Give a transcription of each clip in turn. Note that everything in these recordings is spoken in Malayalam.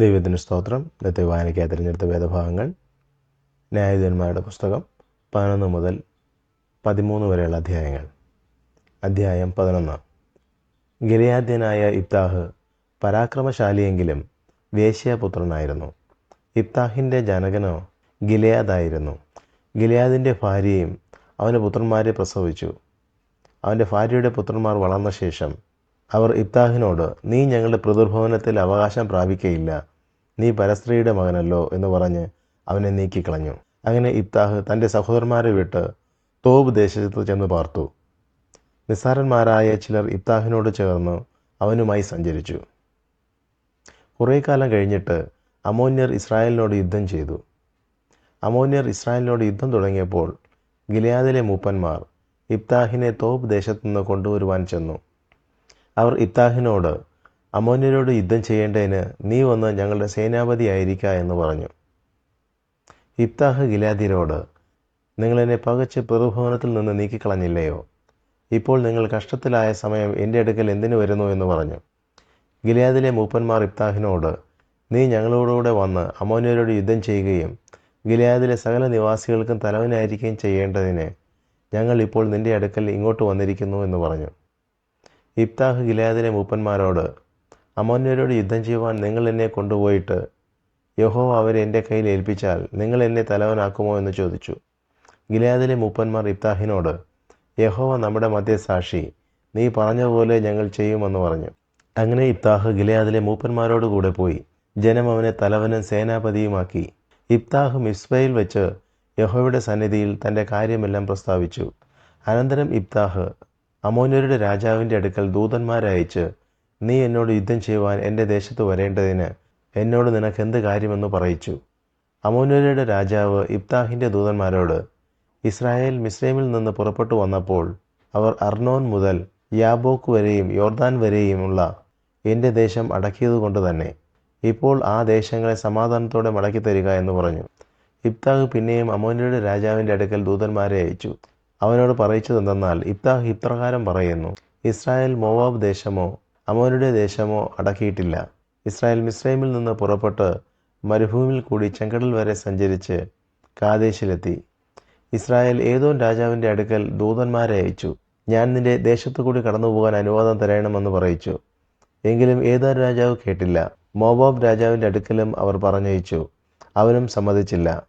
ദൈവത്തിന് സ്തോത്രം. ഇന്നത്തെ വായനയ്ക്കായി തിരഞ്ഞെടുത്ത വേദഭാഗങ്ങൾ. ന്യായാധിപന്മാരുടെ പുസ്തകം പതിനൊന്ന് മുതൽ പതിമൂന്ന് വരെയുള്ള അധ്യായങ്ങൾ. അധ്യായം പതിനൊന്ന്. ഗിലയാദ്യനായ ഇബ്താഹ് പരാക്രമശാലിയെങ്കിലും വേശ്യാപുത്രനായിരുന്നു. ഇബ്താഹിന്റെ ജനകനോ ഗിലയാദായിരുന്നു. ഗിലയാദിന്റെ ഭാര്യയും അവന്റെ പുത്രന്മാരെ പ്രസവിച്ചു. അവന്റെ ഭാര്യയുടെ പുത്രന്മാർ വളർന്ന ശേഷം അവർ ഇബ്താഹിനോട് നീ ഞങ്ങളുടെ പ്രതിർഭവനത്തിൽ അവകാശം പ്രാപിക്കയില്ല. നീ പരസ്ത്രീയുടെ മകനല്ലോ എന്ന് പറഞ്ഞ് അവനെ നീക്കിക്കളഞ്ഞു. അങ്ങനെ ഇബ്താഹ് തന്റെ സഹോദരന്മാരെ വിട്ട് തോബ് ദേശത്ത് ചെന്ന് പാർത്തു. നിസ്സാരന്മാരായ ചിലർ ഇബ്താഹിനോട് ചേർന്ന് അവനുമായി സഞ്ചരിച്ചു. കുറേ കാലം കഴിഞ്ഞിട്ട് അമോന്യർ ഇസ്രായേലിനോട് യുദ്ധം ചെയ്തു. അമോന്യർ ഇസ്രായേലിനോട് യുദ്ധം തുടങ്ങിയപ്പോൾ ഗിലയാദിലെ മൂപ്പന്മാർ ഇബ്താഹിനെ തോബ് ദേശത്തു നിന്ന് കൊണ്ടുവരുവാൻ ചെന്നു. അവർ ഇബ്താഹിനോട് അമോന്യരോട് യുദ്ധം ചെയ്യേണ്ടതിന് നീ വന്ന് ഞങ്ങളുടെ സേനാപതിയായിരിക്ക എന്ന് പറഞ്ഞു. ഇബ്താഹ് ഗിലാദിരോട് നിങ്ങളെന്നെ പകച്ച് പെറുഭവനത്തിൽ നിന്ന് നീക്കിക്കളഞ്ഞില്ലയോ? ഇപ്പോൾ നിങ്ങൾ കഷ്ടത്തിലായ സമയം എന്റെ അടുക്കൽ എന്തിനു വരുന്നു എന്ന് പറഞ്ഞു. ഗിലാദിലെ മൂപ്പന്മാർ ഇബ്താഹിനോട് നീ ഞങ്ങളോടുകൂടെ വന്ന് അമോന്യരോട് യുദ്ധം ചെയ്യുകയും ഗിലാദിലെ സകല നിവാസികൾക്കും തലവനായിരിക്കുകയും ചെയ്യേണ്ടതിന് ഞങ്ങൾ ഇപ്പോൾ നിന്റെ അടുക്കൽ ഇങ്ങോട്ട് വന്നിരിക്കുന്നു എന്ന് പറഞ്ഞു. ഇബ്താഹ് ഗിലാദിലെ മൂപ്പന്മാരോട് അമോന്യരോട് യുദ്ധം ചെയ്യുവാൻ നിങ്ങൾ എന്നെ കൊണ്ടുപോയിട്ട് യഹോ അവരെ എന്റെ കയ്യിൽ ഏൽപ്പിച്ചാൽ നിങ്ങൾ എന്നെ തലവനാക്കുമോ എന്ന് ചോദിച്ചു. ഗിലാദിലെ മൂപ്പന്മാർ ഇബ്താഹിനോട് യഹോവ നമ്മുടെ മധ്യ സാക്ഷി നീ പറഞ്ഞതുപോലെ ഞങ്ങൾ ചെയ്യുമെന്ന് പറഞ്ഞു. അങ്ങനെ ഇബ്താഹ് ഗിലയാദിലെ മൂപ്പന്മാരോടുകൂടെ പോയി ജനം അവനെ തലവനും സേനാപതിയുമാക്കി. ഇബ്താഹ് മിസ്ബയിൽ വെച്ച് യഹോയുടെ സന്നിധിയിൽ തന്റെ കാര്യമെല്ലാം പ്രസ്താവിച്ചു. അനന്തരം ഇബ്താഹ് അമോന്യരുടെ രാജാവിന്റെ അടുക്കൽ ദൂതന്മാരയച്ച് നീ എന്നോട് യുദ്ധം ചെയ്യുവാൻ എന്റെ ദേശത്ത് വരേണ്ടതിന് എന്നോട് നിനക്ക് എന്ത് കാര്യമെന്ന് പറയിച്ചു. അമോന്യരുടെ രാജാവ് ഇബ്താഹിന്റെ ദൂതന്മാരോട് ഇസ്രായേൽ മിസ്രൈമിൽ നിന്ന് പുറപ്പെട്ടു വന്നപ്പോൾ അവർ അർണോൻ മുതൽ യാബോക്ക് വരെയും യോർദാൻ വരെയുമുള്ള എന്റെ ദേശം അടക്കിയതുകൊണ്ട് തന്നെ ഇപ്പോൾ ആ ദേശങ്ങളെ സമാധാനത്തോടെ മടക്കി തരിക എന്ന് പറഞ്ഞു. ഇബ്താഹ് പിന്നെയും അമോനിയുടെ രാജാവിന്റെ അടുക്കൽ ദൂതന്മാരെ അയച്ചു. അവനോട് പറയിച്ചതെന്തെന്നാൽ ഇബ്താഹ് ഇപ്രകാരം പറയുന്നു ഇസ്രായേൽ മോവാബ് ദേശമോ അമോനയുടെ ദേശമോ അടക്കിയിട്ടില്ല. ഇസ്രായേൽ മിസ്രൈമിൽ നിന്ന് പുറപ്പെട്ട് മരുഭൂമിയിൽ കൂടി ചെങ്കടൽ വരെ സഞ്ചരിച്ച് കാദേശിലെത്തി. ഇസ്രായേൽ ഏതോ രാജാവിന്റെ അടുക്കൽ ദൂതന്മാരെ അയച്ചു. ഞാൻ നിന്റെ ദേശത്തു കൂടി കടന്നു പോകാൻ അനുവാദം തരയണമെന്ന് പറയിച്ചു. എങ്കിലും ഏതോ രാജാവ് കേട്ടില്ല. മോബാബ് രാജാവിന്റെ അടുക്കലും അവർ പറഞ്ഞയച്ചു. അവനും സമ്മതിച്ചില്ല.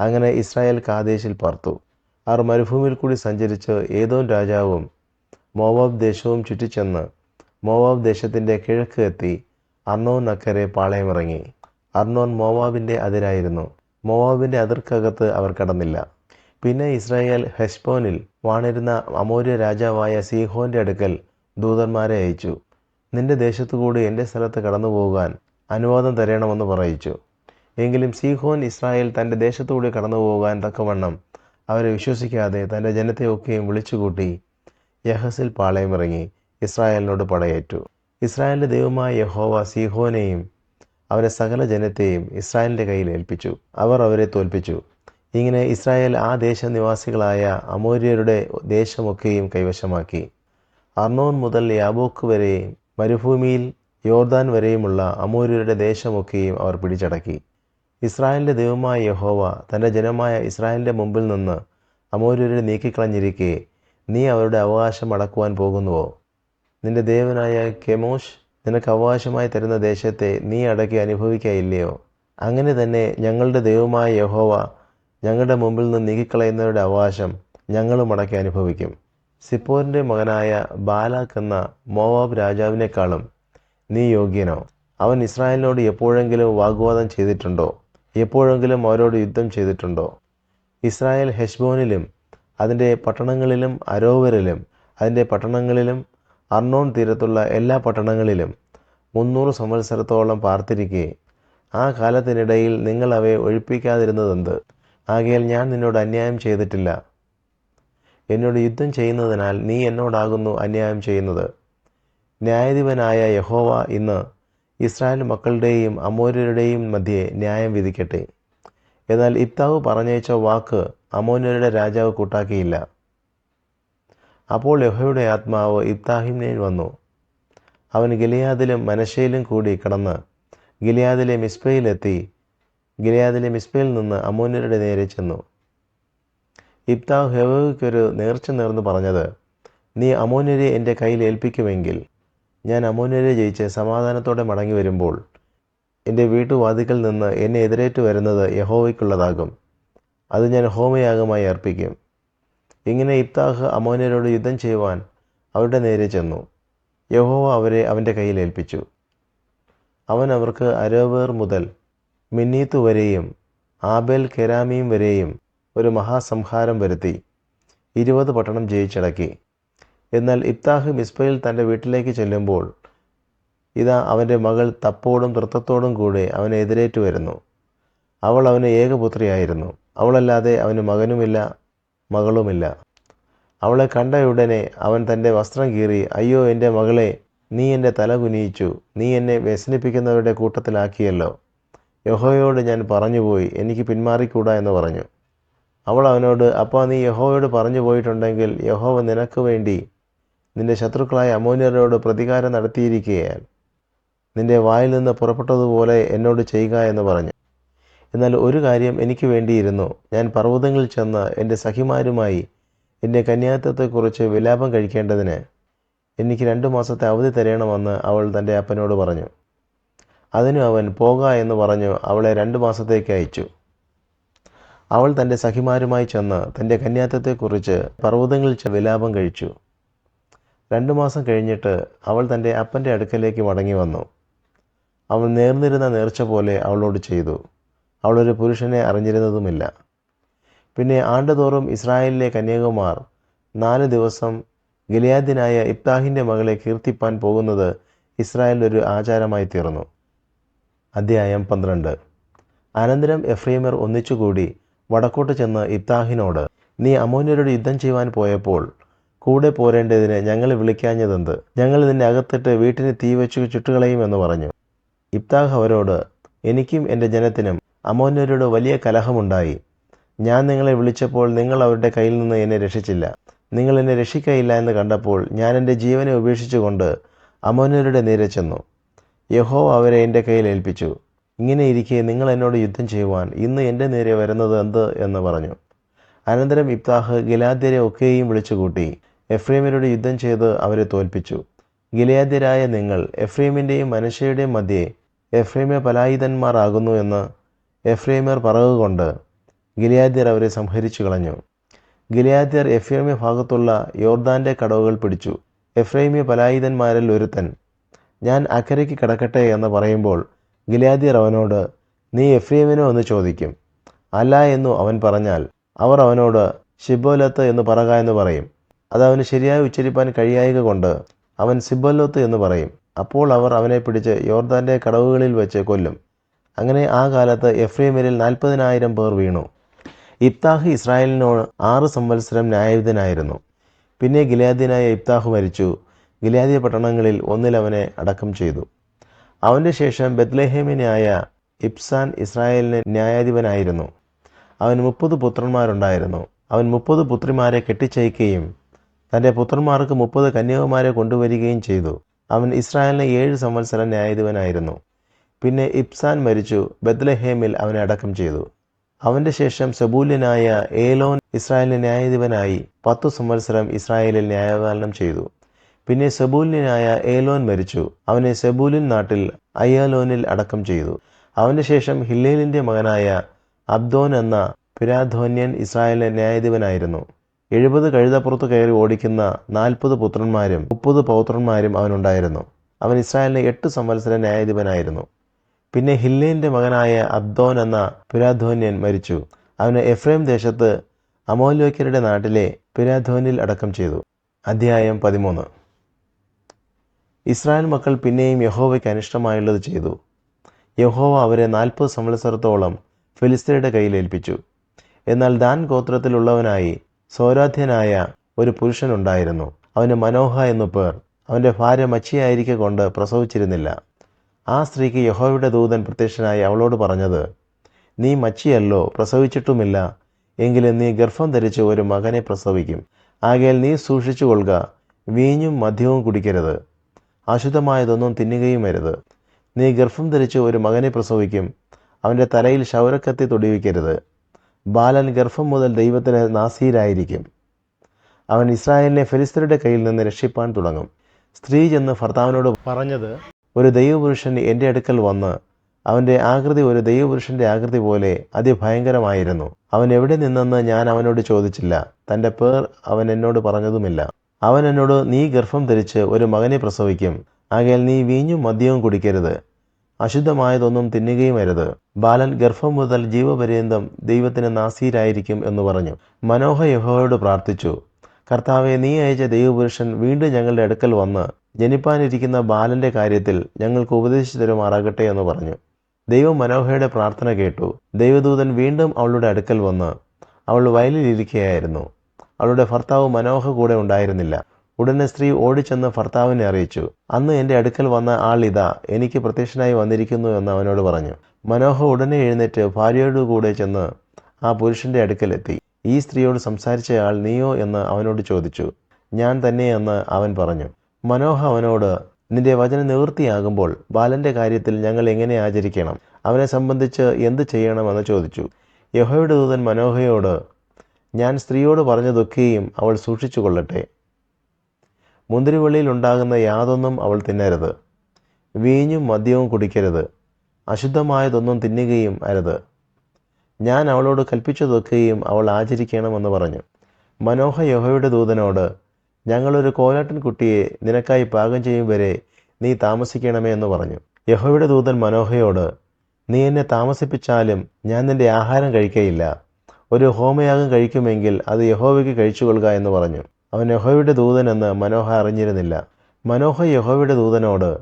അങ്ങനെ ഇസ്രായേൽ കാദേശിൽ പാർത്തു. അവർ മരുഭൂമിയിൽ കൂടി സഞ്ചരിച്ച് ഏതോ രാജാവും മോവാബ് ദേശവും ചുറ്റിച്ചെന്ന് മോവാബ് ദേശത്തിന്റെ കിഴക്ക് എത്തി. അർണോൻ അക്കരെ പാളയമിറങ്ങി. അർണോൻ മോവാബിന്റെ അതിരായിരുന്നു. മോവാബിന്റെ അതിർക്കകത്ത് അവർ കടന്നില്ല. പിന്നെ ഇസ്രായേൽ ഹെസ്ബോനിൽ വാണിരുന്ന അമോര്യ രാജാവായ സീഹോന്റെ അടുക്കൽ ദൂതന്മാരെ അയച്ചു. നിന്റെ ദേശത്തുകൂടി എന്റെ സ്ഥലത്ത് കടന്നു പോകാൻ അനുവാദം തരണമെന്ന് പറയിച്ചു. എങ്കിലും സീഹോൻ ഇസ്രായേൽ തന്റെ ദേശത്തുകൂടി കടന്നു പോകാൻ തക്കവണ്ണം അവരെ വിശ്വസിക്കാതെ തന്റെ ജനത്തെ ഒക്കെയും വിളിച്ചുകൂട്ടി യഹസിൽ പാളയമിറങ്ങി. ഇസ്രായേലിനോട് പടയേറ്റു. ഇസ്രായേലിന്റെ ദൈവമായ യഹോവ സീഹോനെയും അവരെ സകല ജനത്തെയും ഇസ്രായേലിന്റെ കയ്യിൽ ഏൽപ്പിച്ചു. അവർ അവരെ തോൽപ്പിച്ചു. ഇങ്ങനെ ഇസ്രായേൽ ആ ദേശനിവാസികളായ അമോര്യരുടെ ദേശമൊക്കെയും കൈവശമാക്കി. അർണോൻ മുതൽ യാബോക്ക് വരെയും മരുഭൂമിയിൽ യോർദാൻ വരെയുമുള്ള അമൂര്യരുടെ ദേശമൊക്കെയും അവർ പിടിച്ചടക്കി. ഇസ്രായേലിന്റെ ദൈവമായ യഹോവ തന്റെ ജനമായ ഇസ്രായേലിന്റെ മുമ്പിൽ നിന്ന് അമൂര്യരെ നീക്കിക്കളഞ്ഞിരിക്കെ നീ അവരുടെ അവകാശം അടക്കുവാൻ പോകുന്നുവോ? നിന്റെ ദേവനായ കെമോഷ് നിനക്ക് അവകാശമായി തരുന്ന ദേശത്തെ നീ അടക്കി അനുഭവിക്കയില്ലയോ? അങ്ങനെ തന്നെ ഞങ്ങളുടെ ദൈവമായ യഹോവ ഞങ്ങളുടെ മുമ്പിൽ നിന്ന് നീക്കിക്കളയുന്നവരുടെ അവകാശം ഞങ്ങളും അടക്കി അനുഭവിക്കും. സിപ്പോറിന്റെ മകനായ ബാലാക്ക് എന്ന മോവാബ് രാജാവിനേക്കാളും നീ യോഗ്യനോ? അവൻ ഇസ്രായേലിനോട് എപ്പോഴെങ്കിലും വാഗ്വാദം ചെയ്തിട്ടുണ്ടോ? എപ്പോഴെങ്കിലും അവരോട് യുദ്ധം ചെയ്തിട്ടുണ്ടോ? ഇസ്രായേൽ ഹെഷ്ബോനിലും അതിന്റെ പട്ടണങ്ങളിലും അരോവരിലും അതിന്റെ പട്ടണങ്ങളിലും അർണോൺ തീരത്തുള്ള എല്ലാ പട്ടണങ്ങളിലും മുന്നൂറ് സംവത്സരത്തോളം പാർത്തിരിക്കെ ആ കാലത്തിനിടയിൽ നിങ്ങൾ അവയെ ഒഴിപ്പിക്കാതിരുന്നതെന്ത്? ആകയാൽ ഞാൻ നിന്നോട് അന്യായം ചെയ്തിട്ടില്ല. എന്നോട് യുദ്ധം ചെയ്യുന്നതിനാൽ നീ എന്നോടാകുന്നു അന്യായം ചെയ്യുന്നത്. ന്യായാധിപനായ യഹോവ ഇന്ന് ഇസ്രായേൽ മക്കളുടെയും അമോര്യരുടെയും മധ്യേ ന്യായം വിധിക്കട്ടെ. എന്നാൽ ഇബ്താവ് പറഞ്ഞയച്ച വാക്ക് അമോന്യരുടെ രാജാവ് കൂട്ടാക്കിയില്ല. അപ്പോൾ യഹോയുടെ ആത്മാവ് ഇബ്താഹിമിനെ വന്നു. അവൻ ഗിലിയാദിലും മനശയിലും കൂടി കടന്ന് ഗിലിയാദിലെ മിസ്ബയിലെത്തി ഗിലിയാദിലെ മിസ്ബയിൽ നിന്ന് അമോന്യരുടെ നേരെ ചെന്നു. ഇബ്താഹ് ഹെവയ്ക്കൊരു നേർച്ച നേർന്ന് പറഞ്ഞത് നീ അമോന്യരെ എന്റെ കയ്യിൽ ഏൽപ്പിക്കുമെങ്കിൽ ഞാൻ അമോന്യരെ ജയിച്ച് സമാധാനത്തോടെ മടങ്ങി വരുമ്പോൾ എന്റെ വീട്ടുവാതിക്കൽ നിന്ന് എന്നെ എതിരേറ്റ് വരുന്നത് യഹോവയ്ക്കുള്ളതാകും. അത് ഞാൻ ഹോമയാഗമായി അർപ്പിക്കും. ഇങ്ങനെ ഇബ്താഹ് അമോന്യരോട് യുദ്ധം ചെയ്യുവാൻ അവരുടെ നേരെ ചെന്നു. യഹോവ അവരെ അവന്റെ കയ്യിൽ ഏൽപ്പിച്ചു. അവൻ അവർക്ക് അരോവർ മുതൽ മിന്നീത്ത് വരെയും ആബേൽ കെരാമിയും വരെയും ഒരു മഹാസംഹാരം വരുത്തി. ഇരുപത് പട്ടണം ജയിച്ചടക്കി. എന്നാൽ ഇബ്താഹ് മിസ്ബയിൽ തന്റെ വീട്ടിലേക്ക് ചെല്ലുമ്പോൾ ഇതാ അവന്റെ മകൾ തപ്പോടും തൃത്തത്തോടും കൂടെ അവനെ എതിരേറ്റു വരുന്നു. അവൾ അവന് ഏകപുത്രിയായിരുന്നു. അവളല്ലാതെ അവന് മകനുമില്ല. മകളുമില്ല. അവളെ കണ്ടയുടനെ അവൻ തന്റെ വസ്ത്രം കീറി അയ്യോ എന്റെ മകളെ നീ എന്റെ തല കുനിയിച്ചു. നീ എന്നെ വ്യസനിപ്പിക്കുന്നവരുടെ കൂട്ടത്തിലാക്കിയല്ലോ. യഹോയോട് ഞാൻ പറഞ്ഞുപോയി. എനിക്ക് പിന്മാറിക്കൂടാ എന്ന് പറഞ്ഞു. അവൾ അവനോട് അപ്പോൾ നീ യഹോയോട് പറഞ്ഞു പോയിട്ടുണ്ടെങ്കിൽ യഹോവ നിനക്ക് വേണ്ടി നിന്റെ ശത്രുക്കളായ അമോന്യരോട് പ്രതികാരം നടത്തിയിരിക്കുകയാൽ നിന്റെ വായിൽ നിന്ന് പുറപ്പെട്ടതുപോലെ എന്നോട് ചെയ്യുക എന്ന് പറഞ്ഞു. എന്നാൽ ഒരു കാര്യം എനിക്ക് വേണ്ടിയിരുന്നു. ഞാൻ പർവതങ്ങളിൽ ചെന്ന് എന്റെ സഖിമാരുമായി എന്റെ കന്യാത്വത്തെക്കുറിച്ച് വിലാപം കഴിക്കേണ്ടതിന് എനിക്ക് രണ്ടു മാസത്തെ അവധി തരണമെന്ന് അവൾ തന്റെ അപ്പനോട് പറഞ്ഞു. അതിനു അവൻ പോക എന്ന് പറഞ്ഞു അവളെ രണ്ടു മാസത്തേക്ക് അയച്ചു. അവൾ തന്റെ സഖിമാരുമായി ചെന്ന് തന്റെ കന്യാത്വത്തെക്കുറിച്ച് പർവതങ്ങളിൽ വിലാപം കഴിച്ചു. രണ്ടു മാസം കഴിഞ്ഞിട്ട് അവൾ തന്റെ അപ്പന്റെ അടുക്കലേക്ക് മടങ്ങി വന്നു. അവൾ നേർന്നിരുന്ന നേർച്ച പോലെ അവളോട് ചെയ്തു. അവളൊരു പുരുഷനെ അറിഞ്ഞിരുന്നതുമില്ല. പിന്നെ ആണ്ടുതോറും ഇസ്രായേലിലെ കന്യാകുമാർ നാല് ദിവസം ഗിലയാദിനായ ഇബ്താഹിന്റെ മകളെ കീർത്തിപ്പാൻ പോകുന്നത് ഇസ്രായേലിൽ ഒരു ആചാരമായി തീർന്നു. അധ്യായം പന്ത്രണ്ട്. അനന്തരം എഫ്രീമർ ഒന്നിച്ചുകൂടി വടക്കോട്ട് ചെന്ന് ഇബ്താഹിനോട് നീ അമോന്യരോട് യുദ്ധം ചെയ്യുവാൻ പോയപ്പോൾ കൂടെ പോരേണ്ടതിന് ഞങ്ങൾ വിളിക്കാഞ്ഞതെന്ത്? ഞങ്ങൾ നിന്നെ അകത്തിട്ട് വീട്ടിന് തീ വെച്ചു ചുട്ടുകളയും എന്ന് പറഞ്ഞു. ഇബ്താഹ് അവരോട് എനിക്കും എന്റെ ജനത്തിനും അമോന്യരോട് വലിയ കലഹമുണ്ടായി. ഞാൻ നിങ്ങളെ വിളിച്ചപ്പോൾ നിങ്ങൾ അവരുടെ കയ്യിൽ നിന്ന് എന്നെ രക്ഷിച്ചില്ല. നിങ്ങൾ എന്നെ രക്ഷിക്കയില്ല എന്ന് കണ്ടപ്പോൾ ഞാൻ എന്റെ ജീവനെ ഉപേക്ഷിച്ചുകൊണ്ട് അമോന്യരുടെ നേരെ ചെന്നു. യഹോ അവരെ എന്റെ കയ്യിൽ ഏൽപ്പിച്ചു. ഇങ്ങനെ ഇരിക്കെ നിങ്ങൾ എന്നോട് യുദ്ധം ചെയ്യുവാൻ ഇന്ന് എന്റെ നേരെ വരുന്നത് എന്ത്? എന്ന് പറഞ്ഞു. അനന്തരം ഇബ്താഹ് ഗിലാദ്യരെ ഒക്കെയും വിളിച്ചുകൂട്ടി. എഫ്രീമിനോട് യുദ്ധം ചെയ്ത് അവരെ തോൽപ്പിച്ചു. ഗിലയാദ്യരായ നിങ്ങൾ എഫ്രീമിന്റെയും മനുഷ്യയുടെയും മധ്യേ എഫ്രീമെ പലായുധന്മാർ ആകുന്നു എന്ന് എഫ്രൈമർ പറകുകൊണ്ട് ഗിലിയാദ്യർ അവരെ സംഹരിച്ചു കളഞ്ഞു. ഗിലിയാദ്യർ എഫ്രൈമ്യ ഭാഗത്തുള്ള യോർദാന്റെ കടവുകൾ പിടിച്ചു. എഫ്രൈമ്യ പലായുധന്മാരിൽ ഒരുത്തൻ ഞാൻ അക്കരയ്ക്ക് കിടക്കട്ടെ എന്ന് പറയുമ്പോൾ ഗിലിയാദ്യർ അവനോട് നീ എഫ്രൈമിനോ എന്ന് ചോദിക്കും. അല്ല എന്നു അവൻ പറഞ്ഞാൽ അവർ അവനോട് ഷിബോലത്ത് എന്ന് പറക എന്ന് പറയും. അത് അവന് ശരിയായി ഉച്ചരിപ്പാൻ കഴിയായക കൊണ്ട് അവൻ സിബല്ലോത്ത് എന്ന് പറയും. അപ്പോൾ അവർ അവനെ പിടിച്ച് യോർദാന്റെ കടവുകളിൽ വെച്ച് കൊല്ലും. അങ്ങനെ ആ കാലത്ത് എഫ്രൈമിൽ നാൽപ്പതിനായിരം പേർ വീണു. ഇബ്താഹ് ഇസ്രായേലിനോട് ആറ് സംവത്സരം ന്യായവിധനായിരുന്നു പിന്നെ ഗിലാദിനായ ഇബ്താഹ് മരിച്ചു. ഗിലാദി പട്ടണങ്ങളിൽ ഒന്നിലവനെ അടക്കം ചെയ്തു. അവന്റെ ശേഷം ബത്ലഹേമിനായ ഇബ്സാൻ ഇസ്രായേലിന് ന്യായാധിപനായിരുന്നു. അവൻ മുപ്പത് പുത്രന്മാരുണ്ടായിരുന്നു. അവൻ മുപ്പത് പുത്രിമാരെ കെട്ടിച്ചയക്കുകയും തന്റെ പുത്രന്മാർക്ക് മുപ്പത് കന്യകമാരെ കൊണ്ടുവരികയും ചെയ്തു. അവൻ ഇസ്രായേലിന് ഏഴ് സംവത്സരം ന്യായാധിപനായിരുന്നു. പിന്നെ ഇബ്സാൻ മരിച്ചു ബദ്ലഹേമിൽ അവനെ അടക്കം ചെയ്തു. അവന്റെ ശേഷം സബൂലിനായ ഏലോൻ ഇസ്രായേലിന് ന്യായാധിപനായി പത്തു സംവത്സരം ഇസ്രായേലിൽ ന്യായപാലനം ചെയ്തു. പിന്നെ സബൂലിനായ ഏലോൻ മരിച്ചു അവനെ സെബൂലിൻ നാട്ടിൽ അയ്യാലോനിൽ അടക്കം ചെയ്തു. അവന്റെ ശേഷം ഹില്ലേലിന്റെ മകനായ അബ്ദോൻ എന്ന പിരാധോന്യൻ ഇസ്രായേലിലെ ന്യായാധിപനായിരുന്നു. എഴുപത് കഴുതപ്പുറത്ത് കയറി ഓടിക്കുന്ന നാൽപ്പത് പുത്രന്മാരും മുപ്പത് പൗത്രന്മാരും അവനുണ്ടായിരുന്നു. അവൻ ഇസ്രായേലിന് എട്ട് സംവത്സര ന്യായാധിപനായിരുന്നു. പിന്നെ ഹില്ലേന്റെ മകനായ അബ്ദോൻ എന്ന പുരാധോന്യൻ മരിച്ചു. അവന് എഫ്രൈം ദേശത്ത് അമോലോക്യരുടെ നാട്ടിലെ പുരാധോനിൽ അടക്കം ചെയ്തു. അധ്യായം പതിമൂന്ന്. ഇസ്രായേൽ മക്കൾ പിന്നെയും യഹോവയ്ക്ക് അനിഷ്ടമായുള്ളത് ചെയ്തു. യഹോവ അവരെ നാൽപ്പത് സംവത്സരത്തോളം ഫിലിസ്തീനയുടെ കയ്യിൽ ഏൽപ്പിച്ചു. എന്നാൽ ദാൻ ഗോത്രത്തിലുള്ളവനായി സൗരാധ്യനായ ഒരു പുരുഷനുണ്ടായിരുന്നു. അവന് മനോഹ എന്നു പേർ. അവന്റെ ഭാര്യ മച്ചിയായിരിക്കെ കൊണ്ട് പ്രസവിച്ചിരുന്നില്ല. ആ സ്ത്രീക്ക് യഹോവയുടെ ദൂതൻ പ്രത്യക്ഷനായി അവളോട് പറഞ്ഞത് നീ മച്ചിയല്ലോ പ്രസവിച്ചിട്ടുമില്ല എങ്കിലും നീ ഗർഭം ധരിച്ച് ഒരു മകനെ പ്രസവിക്കും. ആകയാൽ നീ സൂക്ഷിച്ചു കൊള്ളുക വീഞ്ഞും മദ്യവും കുടിക്കരുത്. അശുദ്ധമായതൊന്നും തിന്നുകയും അരുത് നീ ഗർഭം ധരിച്ച് ഒരു മകനെ പ്രസവിക്കും അവന്റെ തലയിൽ ശൗരക്കത്തി തൊടിവിക്കരുത്. ബാലൻ ഗർഭം മുതൽ ദൈവത്തിന് നാസീരായിരിക്കും. അവൻ ഇസ്രായേലിനെ ഫെലിസ്തരുടെ കയ്യിൽ നിന്ന് രക്ഷിപ്പാൻ തുടങ്ങും. സ്ത്രീ ചെന്ന് ഭർത്താവിനോട് പറഞ്ഞത് ഒരു ദൈവപുരുഷൻ എന്റെ അടുക്കൽ വന്ന് അവന്റെ ആകൃതി ഒരു ദൈവപുരുഷന്റെ ആകൃതി പോലെ അതിഭയങ്കരമായിരുന്നു. അവൻ എവിടെ നിന്നെന്ന് ഞാൻ അവനോട് ചോദിച്ചില്ല. തന്റെ പേർ അവൻ എന്നോട് പറഞ്ഞതുമില്ല. അവൻ എന്നോട് നീ ഗർഭം ധരിച്ച് ഒരു മകനെ പ്രസവിക്കും. ആകയാൽ നീ വീഞ്ഞും മദ്യവും കുടിക്കരുത്. അശുദ്ധമായതൊന്നും തിന്നുകയും അരുത് ബാലൻ ഗർഭം മുതൽ ജീവപര്യന്തം ദൈവത്തിന് നാസീരായിരിക്കും എന്ന് പറഞ്ഞു. മനോഹ യഹോയോട് പ്രാർത്ഥിച്ചു. കർത്താവെ നീ അയച്ച ദൈവപുരുഷൻ വീണ്ടും ഞങ്ങളുടെ അടുക്കൽ വന്ന് ജനിപ്പാനിരിക്കുന്ന ബാലന്റെ കാര്യത്തിൽ ഞങ്ങൾക്ക് ഉപദേശിച്ചു തരുമാറാകട്ടെ എന്ന് പറഞ്ഞു. ദൈവം മനോഹയുടെ പ്രാർത്ഥന കേട്ടു. ദൈവദൂതൻ വീണ്ടും അവളുടെ അടുക്കൽ വന്ന് അവൾ വയലിലിരിക്കുകയായിരുന്നു അവളുടെ ഭർത്താവ് മനോഹ കൂടെ ഉണ്ടായിരുന്നില്ല. ഉടനെ സ്ത്രീ ഓടിച്ചെന്ന് ഭർത്താവിനെ അറിയിച്ചു. അന്ന് എന്റെ അടുക്കൽ വന്ന ആൾ ഇതാ എനിക്ക് പ്രത്യക്ഷനായി വന്നിരിക്കുന്നു എന്ന് അവനോട് പറഞ്ഞു. മനോഹ ഉടനെ എഴുന്നേറ്റ് ഭാര്യയോട് കൂടെ ചെന്ന് ആ പുരുഷന്റെ അടുക്കലെത്തി. ഈ സ്ത്രീയോട് സംസാരിച്ചയാൾ നീയോ? എന്ന് അവനോട് ചോദിച്ചു. ഞാൻ തന്നെയെന്ന് അവൻ പറഞ്ഞു. മനോഹ അവനോട് നിന്റെ വചന നിവൃത്തിയാകുമ്പോൾ ബാലന്റെ കാര്യത്തിൽ ഞങ്ങൾ എങ്ങനെ ആചരിക്കണം? അവനെ സംബന്ധിച്ച് എന്ത് ചെയ്യണമെന്ന് ചോദിച്ചു. യഹോയുടെ ദൂതൻ മനോഹയോട് ഞാൻ സ്ത്രീയോട് പറഞ്ഞതൊക്കെയും അവൾ സൂക്ഷിച്ചു കൊള്ളട്ടെ മുന്തിരിവള്ളിയിൽ ഉണ്ടാകുന്ന യാതൊന്നും അവൾ തിന്നരുത്. വീഞ്ഞും മദ്യവും കുടിക്കരുത്. അശുദ്ധമായതൊന്നും തിന്നുകയും അരുത്. ഞാൻ അവളോട് കൽപ്പിച്ചതൊക്കെയും അവൾ ആചരിക്കണമെന്ന് പറഞ്ഞു. മനോഹ യഹോയുടെ ദൂതനോട് ഞങ്ങളൊരു കോലാട്ടൻ കുട്ടിയെ നിനക്കായി പാകം ചെയ്യും വരെ നീ താമസിക്കണമേ എന്ന് പറഞ്ഞു. യഹോയുടെ ദൂതൻ മനോഹയോട് നീ എന്നെ താമസിപ്പിച്ചാലും ഞാൻ നിന്റെ ആഹാരം കഴിക്കയില്ല. ഒരു ഹോമയാഗം കഴിക്കുമെങ്കിൽ അത് യഹോവയ്ക്ക് കഴിച്ചു കഴിച്ചുകൊള്ളുക എന്ന് പറഞ്ഞു. അവൻ യഹോവയുടെ ദൂതനെന്ന് മനോഹ അറിഞ്ഞിരുന്നില്ല. മനോഹ യഹോവയുടെ ദൂതനോട്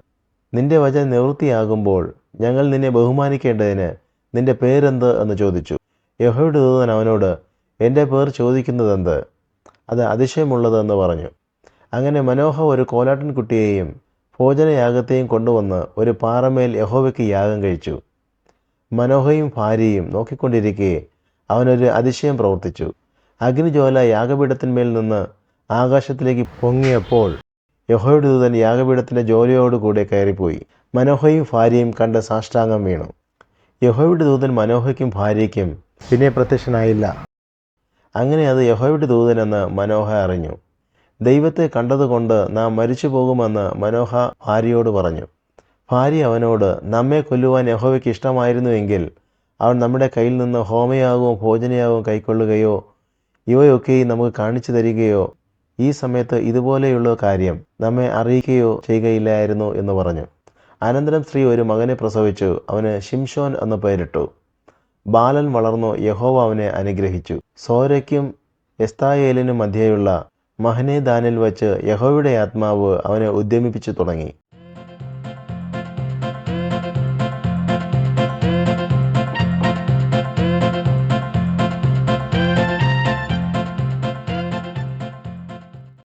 നിന്റെ വചനം നിവൃത്തിയാകുമ്പോൾ ഞങ്ങൾ നിന്നെ ബഹുമാനിക്കേണ്ടതിന് നിന്റെ പേരെന്ത്? എന്ന് ചോദിച്ചു. യഹോയുടെ ദൂതൻ അവനോട് എന്റെ പേർ ചോദിക്കുന്നതെന്ത്? അത് അതിശയമുള്ളതെന്ന് പറഞ്ഞു. അങ്ങനെ മനോഹ ഒരു കോലാട്ടൻ കുട്ടിയെയും ഭോജനയാഗത്തെയും കൊണ്ടുവന്ന് ഒരു പാറമേൽ യഹോവയ്ക്ക് യാഗം കഴിച്ചു. മനോഹയും ഭാര്യയും നോക്കിക്കൊണ്ടിരിക്കെ അവനൊരു അതിശയം പ്രവർത്തിച്ചു. അഗ്നിജ്വാല യാഗപീഠത്തിന്മേൽ നിന്ന് ആകാശത്തിലേക്ക് പൊങ്ങിയപ്പോൾ യഹോയുടെ ദൂതൻ യാഗപീഠത്തിന്റെ ജോലിയോടുകൂടെ കയറിപ്പോയി. മനോഹയും ഭാര്യയും കണ്ട് സാഷ്ടാംഗം വീണു. യഹോയുടെ ദൂതൻ മനോഹയ്ക്കും ഭാര്യയ്ക്കും പിന്നെ പ്രത്യക്ഷനായില്ല. അങ്ങനെ അത് യഹോയുടെ ദൂതനെന്ന് മനോഹ അറിഞ്ഞു. ദൈവത്തെ കണ്ടതുകൊണ്ട് നാം മരിച്ചു പോകുമെന്ന് മനോഹ ഭാര്യയോട് പറഞ്ഞു. ഭാര്യ അവനോട് നമ്മെ കൊല്ലുവാൻ യഹോവയ്ക്ക് ഇഷ്ടമായിരുന്നുവെങ്കിൽ അവൻ നമ്മുടെ കയ്യിൽ നിന്ന് ഹോമയാകവും ഭോജനയാകവും കൈക്കൊള്ളുകയോ ഇവയൊക്കെയും നമുക്ക് കാണിച്ചു തരികയോ ഈ സമയത്ത് ഇതുപോലെയുള്ള കാര്യം നമ്മെ അറിയിക്കുകയോ ചെയ്യുകയില്ലായിരുന്നു എന്ന് പറഞ്ഞു. അനന്തരം സ്ത്രീ ഒരു മകനെ പ്രസവിച്ചു. അവന് ഷിംഷോൻ എന്ന് പേരിട്ടു. ബാലൻ വളർന്നു യഹോവ അവനെ അനുഗ്രഹിച്ചു. സോരയ്ക്കും എസ്തായേലിനും മധ്യേയുള്ള മഹനേദാനിൽ വച്ച് യഹോവയുടെ ആത്മാവ് അവനെ ഉദ്യമിപ്പിച്ചു തുടങ്ങി.